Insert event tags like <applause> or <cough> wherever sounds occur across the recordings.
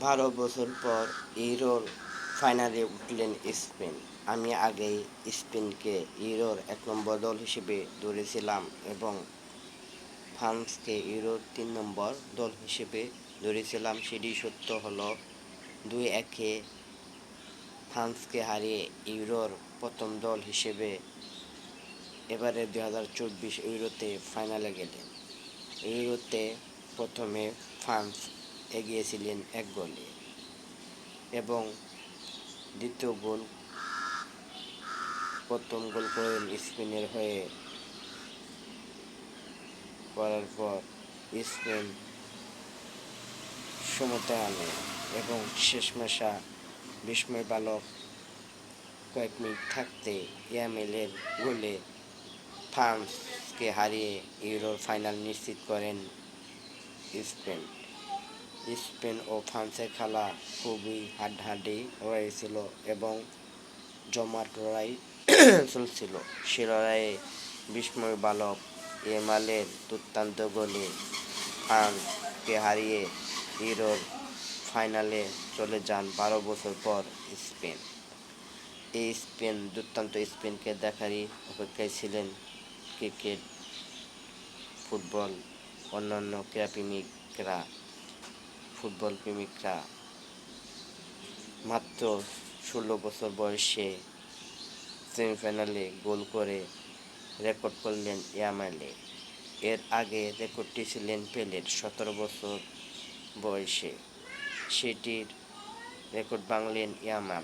বারো বছর পর ইউরোর ফাইনালে উঠলেন স্পেন। আমি আগেই স্পেনকে ইউরোর এক নম্বর দল হিসেবে ধরেছিলাম এবং ফ্রান্সকে ইউরোর তিন নম্বর দল হিসেবে ধরেছিলাম। সেটি সত্য হলো দুই একে ফ্রান্সকে হারিয়ে ইউরোর প্রথম দল হিসেবে এবারে দুই হাজার চব্বিশ ইউরোতে ফাইনালে গেলেন। ইউরোতে প্রথমে ফ্রান্স এগিয়েছিলেন এক গোলে। এবং দ্বিতীয় গোল, প্রথম গোল করেন স্পেনের হয়ে করার পর স্পেন সমতা আনে এবং শেষমেশা বিস্ময় বালক কয়েক মিনিট থাকতে ইয়ামেলের গোলে ফ্রান্সকে হারিয়ে ইউরোর ফাইনাল নিশ্চিত করেন স্পেন। স্পেন ও ফ্রান্সের খেলা খুবই হাড্ডাহাড্ডি হয়েছিল এবং জমাট লড়াই <clears throat> চলছিল। সে লড়াইয়ে বিস্ময় বালক এমালের দুর্দান্ত গোলে ফ্রান্সকে হারিয়ে ইউরোর ফাইনালে চলে যান বারো বছর পর স্পেন। এই স্পেন, দুর্দান্ত স্পেনকে দেখারই অপেক্ষায় ছিলেন ক্রিকেট, ফুটবল, অন্যান্য ক্রীড়াপ্রেমিকরা। ফুটবল প্রেমিকরা মাত্র ষোলো বছর বয়সে সেমিফাইনালে গোল করে রেকর্ড করলেন ইয়ামালে। এর আগে রেকর্ডটি ছিলেন পেলের সতেরো বছর বয়সে। সেটির রেকর্ড ভাঙলেন ইয়ামাল।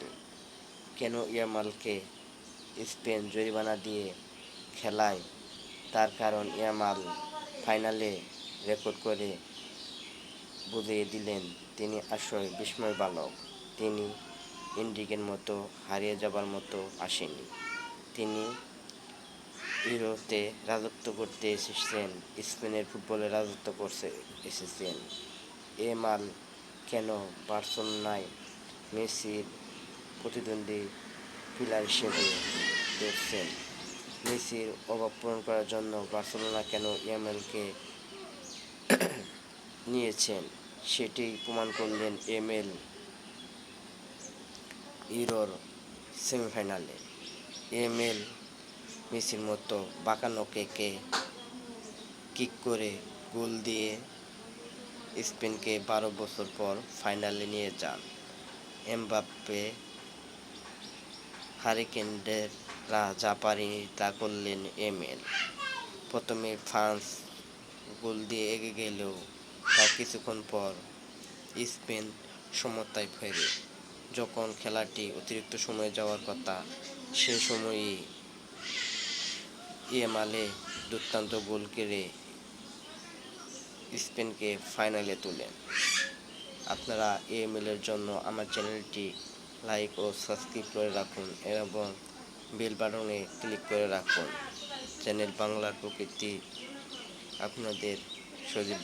কেন ইয়ামালকে স্পেন জরিমানা দিয়ে খেলায়? তার কারণ ইয়ামাল ফাইনালে রেকর্ড করে বুঝিয়ে দিলেন, তিনি আসলে বিস্ময় বালক। তিনি ইন্ডিকের মতো হারিয়ে যাবার মতো আসেনি। তিনি ইউরোতে রাজত্ব করতে এসেছেন, স্পেনের ফুটবলে রাজত্ব করতে এসেছেন। এ মাল কেন বার্সেলোনায় মেসির প্রতিদ্বন্দ্বী পিলার হিসেবে দেখছেন মেসির অভাব পূরণ করার জন্য বার্সেলোনা কেন এমএলকে নিয়েছেন? সেটি প্রমাণ করলেন এমএল ইউরোর সেমিফাইনালে। এমএল মেসির মতো বাঁকানো কেকে কিক করে গোল দিয়ে স্পেনকে বারো বছর পর ফাইনালে নিয়ে যান। এমবাপ্পে হারিকেনদেররা যা পারেনি তা করলেন এমএল প্রথমে ফ্রান্স গোল দিয়ে এগিয়ে গেলেও তার কিছুক্ষণ পর স্পেন সমতায় ফেরে। যখন খেলাটি অতিরিক্ত সময় যাওয়ার কথা, সে সময়ই ইএমআলে দুর্দান্ত গোল কেড়ে স্পেনকে ফাইনালে তোলেন আপনারা এএমএলের জন্য আমার চ্যানেলটি লাইক ও সাবস্ক্রাইব করে রাখুন এবং বেল বাটনে ক্লিক করে রাখুন। চ্যানেল বাংলার প্রকৃতি আপনাদের সজীব